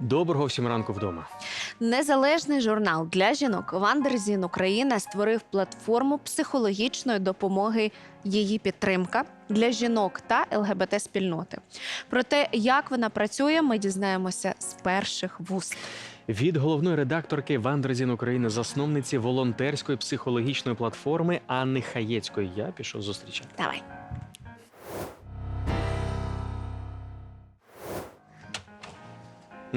Доброго всім ранку вдома. Незалежний журнал для жінок Вандерзін Україна створив платформу психологічної допомоги її підтримка для жінок та ЛГБТ спільноти. Про те, як вона працює, ми дізнаємося з перших вуст. Від головної редакторки Вандерзін України, засновниці волонтерської психологічної платформи Анни Хаєцької. Я пішов зустрічати. Давай.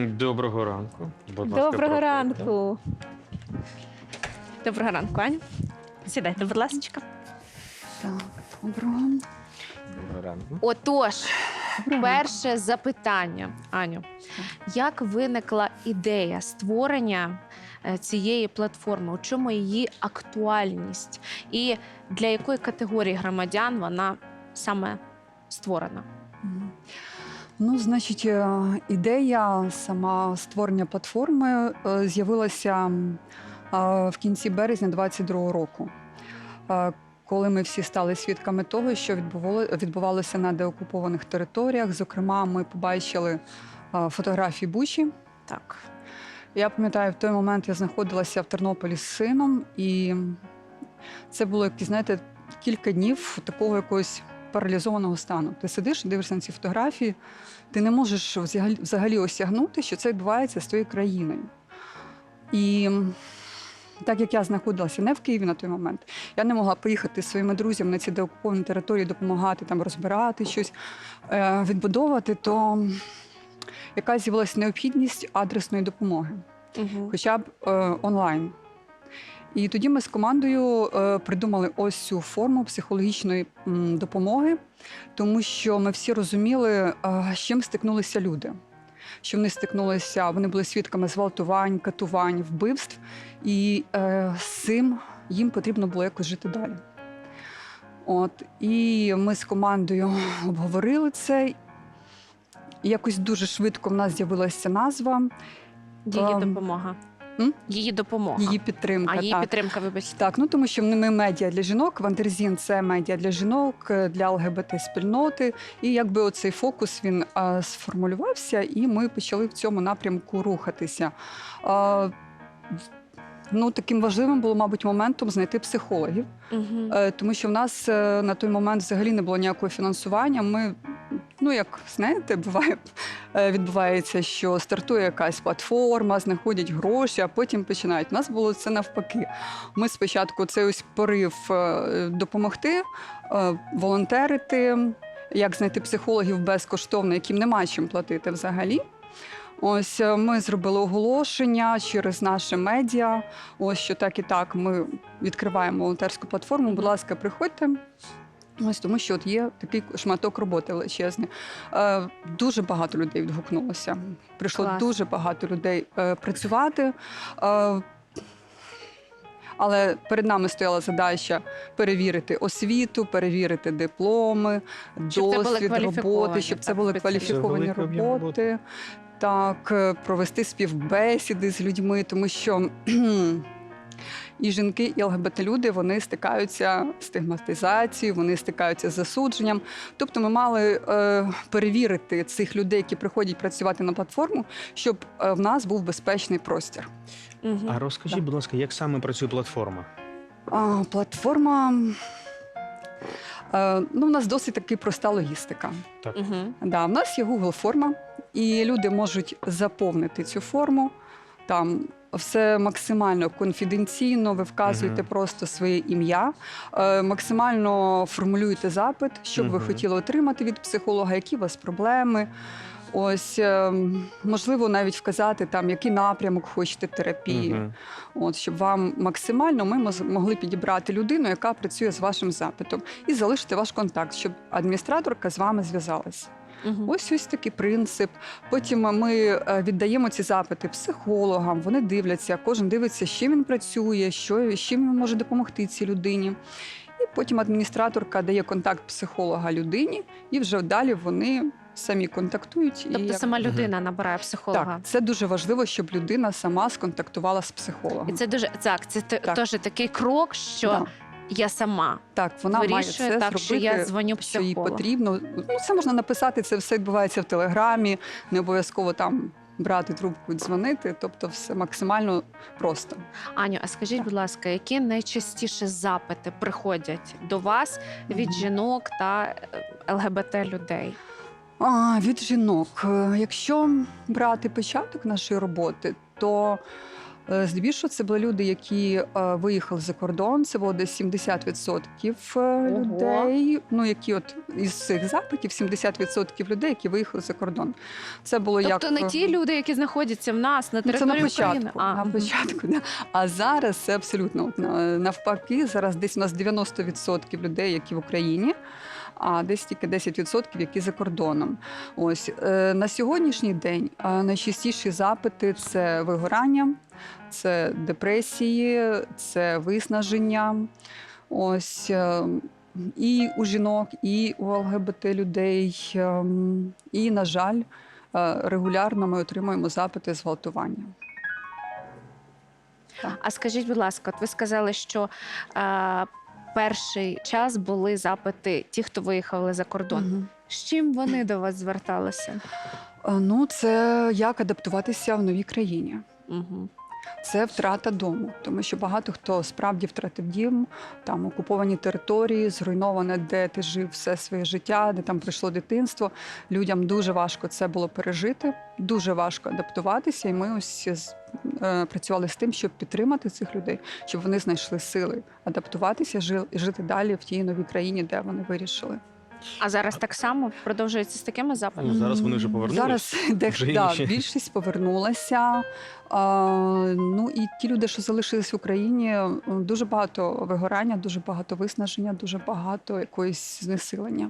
Доброго ранку. Будь ласка, Доброго проходьте. ранку. Доброго ранку, Аню. Сідайте, будь ласка. Так, доброго. Доброго ранку. Отож, Доброго. перше запитання, Аню. Як виникла ідея створення е, цієї платформи? У чому її актуальність? І для якої категорії громадян вона саме створена? Ну, значить, е, ідея сама створення платформи е, з'явилася е, в кінці березня 22-го року. Коли ми всі стали свідками того, що відбувалося на деокупованих територіях. Зокрема, ми побачили фотографії Бучі, Так. Я пам'ятаю, в той момент я знаходилася в Тернополі з сином, і це було знаєте, кілька днів такого якогось паралізованого стану. Ти сидиш, дивишся на ці фотографії, ти не можеш взагалі, осягнути, що це відбувається з твоєю країною. І так як я знаходилася не в Києві на той момент, я не могла поїхати зі своїми друзями на ці деокуповані території, допомагати там розбирати щось, е, відбудовувати, то якась з'явилася необхідність адресної допомоги, Угу. хоча б е, онлайн. І тоді ми з командою е, придумали ось цю форму психологічної допомоги, тому що ми всі розуміли, е, з чим стикнулися люди. Що вони стикнулися, вони були свідками зґвалтувань, катувань, вбивств, і е, з цим їм потрібно було якось жити далі. От, і ми з командою обговорили це. Якось дуже швидко в нас з'явилася назва, Ем, допомога. М? Її допомога. її підтримка. а її так. підтримка, вибачте. Так, ну тому що ми медіа для жінок, Вандерзін це медіа для жінок, е, для ЛГБТ спільноти. І якби оцей фокус він а, сформулювався, і ми почали в цьому напрямку рухатися. А, Ну, таким важливим було, мабуть, моментом знайти психологів, Угу. Е, тому що в нас е, на той момент взагалі не було ніякого фінансування. Ми, ну як знаєте, буває, е, відбувається, що стартує якась платформа, знаходять гроші, а потім починають. У нас було це навпаки. Ми спочатку цей ось порив е, допомогти, е, волонтерити, як знайти психологів безкоштовно, яким нема чим платити взагалі. Ось е, ми зробили оголошення через наше медіа. Ось що так і так ми відкриваємо волонтерську платформу. Будь ласка, приходьте. Ось тому, що от є такий шматок роботи величезний. Е, дуже багато людей відгукнулося. Прийшло Клас. дуже багато людей е, працювати. Е, але перед нами стояла задача перевірити освіту, перевірити дипломи, Щоб це досвід роботи, щоб це були кваліфіковані об'єм роботи. Так, е, провести співбесіди з людьми, тому що і жінки, і ЛГБТ-люди вони стикаються з стигматизацією, вони стикаються з засудженням. Тобто, ми мали е, перевірити цих людей, які приходять працювати на платформу, щоб е, в нас був безпечний простір. Угу. А розкажіть, Так. будь ласка, як саме працює платформа? А, платформа. Е, ну, у нас досить таки проста логістика. Угу. Да, в нас є Google форма, і люди можуть заповнити цю форму. Там все максимально конфіденційно, ви вказуєте просто своє ім'я, е, максимально формулюєте запит, що б ви Мгм. хотіли отримати від психолога, які у вас проблеми. Ось е, можливо навіть вказати там, який напрямок хочете терапії. Мгм. От щоб вам максимально ми моз- могли підібрати людину, яка працює з вашим запитом, і залишити ваш контакт, щоб адміністраторка з вами зв'язалась. Угу. Ось ось такий принцип. Потім ми е, віддаємо ці запити психологам. Вони дивляться, кожен дивиться, з чим він працює, що з чим він може допомогти цій людині. І потім адміністраторка дає контакт психолога людині, і вже далі вони самі контактують. і Тобто як- сама людина набирає психолога. так, це дуже важливо, щоб людина сама сконтактувала з психологом. І це дуже так. Це Так. теж такий крок, що Да. Я сама Так, вона має вирішую це так, зробити. що я дзвоню що їй потрібно. Ну, це можна написати, це все відбувається в телеграмі, не обов'язково там брати трубку і дзвонити. Тобто, все максимально просто. Аню, а скажіть, будь ласка, які найчастіше запити приходять до вас від Мгм. жінок та е, ЛГБТ людей? А, від жінок. Е, Якщо брати початок нашої роботи, то здебільшого це були люди, які е, виїхали за кордон. Це було десь 70% е, людей. Ну, які от із цих запитів 70% людей, які виїхали за кордон. Це було як Тобто не е, ті люди, які знаходяться в нас на Ну, це території на початку. України. А, на початку да. А зараз це абсолютно навпаки. Зараз десь у нас 90% людей, які в Україні, а десь тільки 10%, які за кордоном. Ось е, на сьогоднішній день е, найчастіші запити це вигорання, це депресії, це виснаження. Ось. е, І у жінок, і у ЛГБТ людей. І, на жаль, регулярно ми отримуємо запити зґвалтування. А скажіть, будь ласка, от ви сказали, що перший час були запити ті, хто виїхали за кордон. Угу. З чим вони до вас зверталися? Е, Ну, це як адаптуватися в новій країні. Угу. Це втрата дому, тому що багато хто справді втратив дім, там окуповані території, зруйноване, де ти жив все своє життя, де там пройшло дитинство. Людям дуже важко це було пережити, дуже важко адаптуватися. І ми ось е, працювали з тим, щоб підтримати цих людей, щоб вони знайшли сили адаптуватися, жити далі в тій новій країні, де вони вирішили. А зараз так само продовжується з такими запитами? Ну, зараз вони вже повернулися. Зараз де, Вже да, інші. більшість повернулася. А, ну і ті люди, що залишились в Україні, дуже багато вигорання, дуже багато виснаження, дуже багато якоїсь знесилення.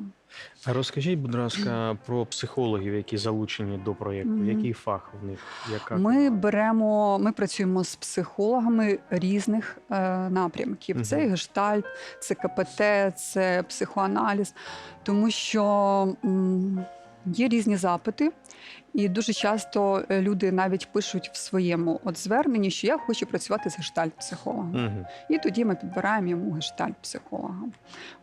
Розкажіть, будь ласка, про психологів, які залучені до проєкту. Мгм. Який фах в них? Яка Ми беремо, ми працюємо з психологами різних е, напрямків. Мгм. Це і гештальт, це КПТ, це психоаналіз, тому що м, є різні запити, і дуже часто е, люди навіть пишуть в своєму от зверненні, що я хочу працювати з гештальт-психологом. Мгм. І тоді ми підбираємо йому гештальт-психолога.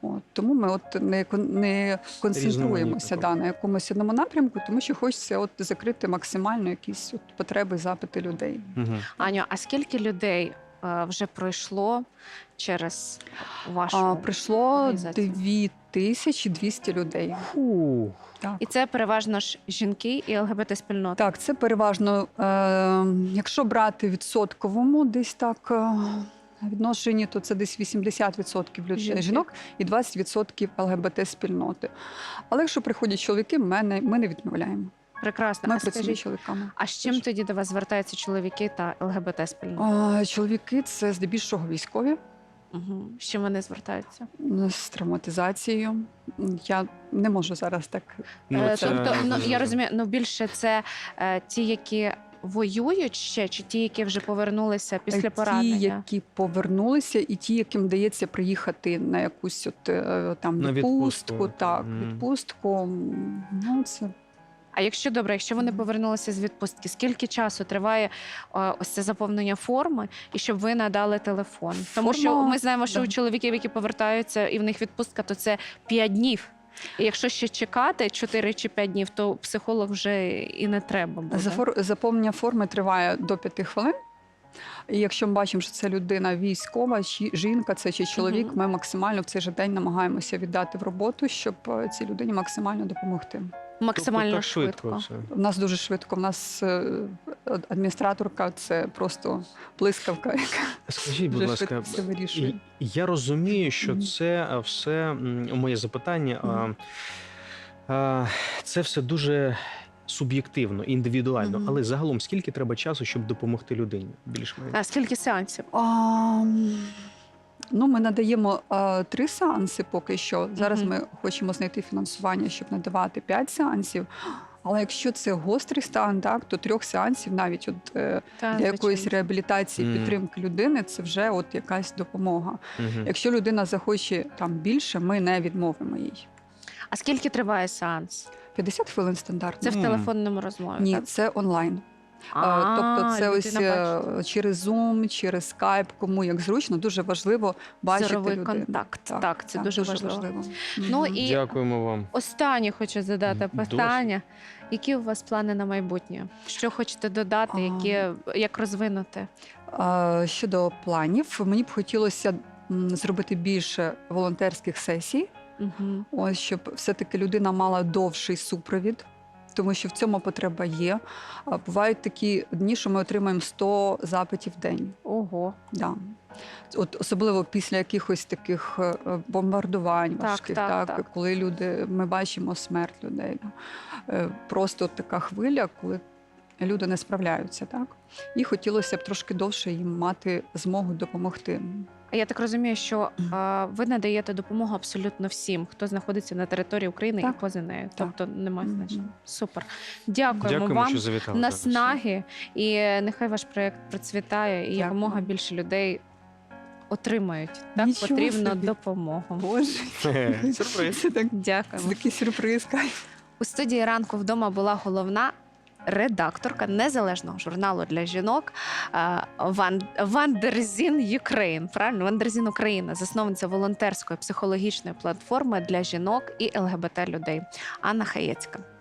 От, тому ми от не, не концентруємося да, на якомусь одному напрямку, тому що хочеться от закрити максимально якісь от потреби, запити людей. Мгм. Аню, а скільки людей вже пройшло через вашу А, прийшло організацію? 2200 людей. Фу. Так. І це переважно ж жінки і ЛГБТ спільнота. Так, це переважно, е, якщо брати відсотковому, десь так. Е, Відношенні, то це десь 80% людей, жінок і 20% ЛГБТ спільноти. Але якщо приходять чоловіки, ми не, ми не відмовляємо. Прекрасно. Ми а працюємо з скажіть, чоловіками. а з чим тоді до вас звертаються чоловіки та ЛГБТ спільнота? Чоловіки це здебільшого військові Угу. З чим вони звертаються? з травматизацією. Я не можу зараз так. Ну, Е, це- Тобто, ну я розумію, ну більше це е, ті, які воюють ще, чи ті, які вже повернулися після Е, Ті, які повернулися, і ті, яким вдається приїхати на якусь от е, там На відпустку, відпустку. так, Мгм. відпустку. Ну це А якщо добре, якщо вони повернулися з відпустки, скільки часу триває е, ось це заповнення форми, і щоб ви надали телефон? Тому що Форма- ми знаємо, що да. у чоловіків, які повертаються, і в них відпустка, то це 5 днів. І якщо ще чекати 4 чи 5 днів, то психолог вже і не треба буде. зафор- заповнення форми триває до п'яти хвилин. І якщо ми бачимо, що це людина військова, чи жінка, це чи чоловік, Мгм. ми максимально в цей же день намагаємося віддати в роботу, щоб е, цій людині максимально допомогти. Максимально тобто, так швидко. все. У нас дуже швидко. У нас е, адміністраторка це просто блискавка, яка Скажіть, будь ласка, швидко все вирішує. я розумію, що це все моє запитання. Це все дуже суб'єктивно, індивідуально. Але загалом скільки треба часу, щоб допомогти людині? Більш-менш. А скільки сеансів? Ну, ми надаємо а, три сеанси поки що. Зараз ми хочемо знайти фінансування, щоб надавати п'ять сеансів. Але якщо це гострий стан, так то трьох сеансів навіть от е, Та, для якоїсь звичайно. реабілітації, Мгм. підтримки людини, це вже от якась допомога. Мгм. Якщо людина захоче там більше, ми не відмовимо їй. А скільки триває сеанс? 50 хвилин стандартно. Це в Мгм. телефонному розмові. Ні, так? це онлайн. А, тобто, це ось е, через Zoom, через Skype, кому як зручно, дуже важливо бачити Зоровий людину. контакт. Так, це дуже важливо. Ну і Дякуємо вам. останнє хочу задати питання. Які у вас плани на майбутнє? Що хочете додати? Які як розвинути? Щодо планів, мені б хотілося зробити більше волонтерських сесій, Угу. ось щоб все-таки людина мала довший супровід. Тому що в цьому потреба є. Бувають такі дні, що ми отримаємо 100 запитів в день. Ого, Да. От особливо після якихось таких е, бомбардувань Так, важких, так, так, так. коли люди ми бачимо смерть людей. да. Е, Просто така хвиля, коли люди не справляються, так і хотілося б трошки довше їм мати змогу допомогти. А я так розумію, що а, ви надаєте допомогу абсолютно всім, хто знаходиться на території України Так. і поза нею. Так. Тобто немає значення. Супер. Дякуємо, Дякуємо, вам. що завітали. наснаги, і нехай ваш проєкт процвітає, і якомога більше людей отримають так Нічого потрібну собі. допомогу. Боже, Сюрприз. це так Дякуємо. це такий сюрприз. кайф. У студії ранку вдома була головна. Редакторка незалежного журналу для жінок е, Ван Вандерзін Юкрейн. Правильно, Вандерзін Україна, засновниця волонтерської психологічної платформи для жінок і ЛГБТ людей Анна Хаєцька.